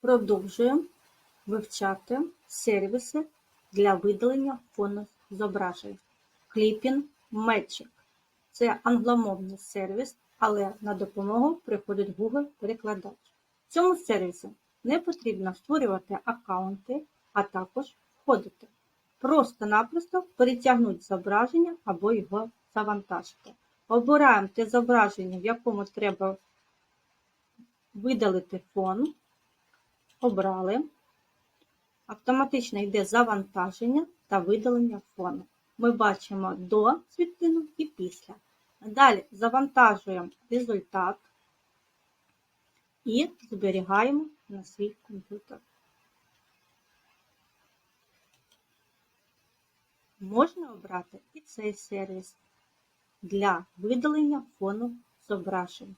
Продовжуємо вивчати сервіси для видалення фону зображень. Clipping Magic. Це англомовний сервіс, але на допомогу приходить Google перекладач. В цьому сервісі не потрібно створювати аккаунти, а також входити. Просто-напросто перетягнути зображення або його завантажити. Обираємо те зображення, в якому треба видалити фон. Обрали. Автоматично йде завантаження та видалення фону. Ми бачимо до світлину і після. Далі завантажуємо результат і зберігаємо на свій комп'ютер. Можна обрати і цей сервіс для видалення фону зображень.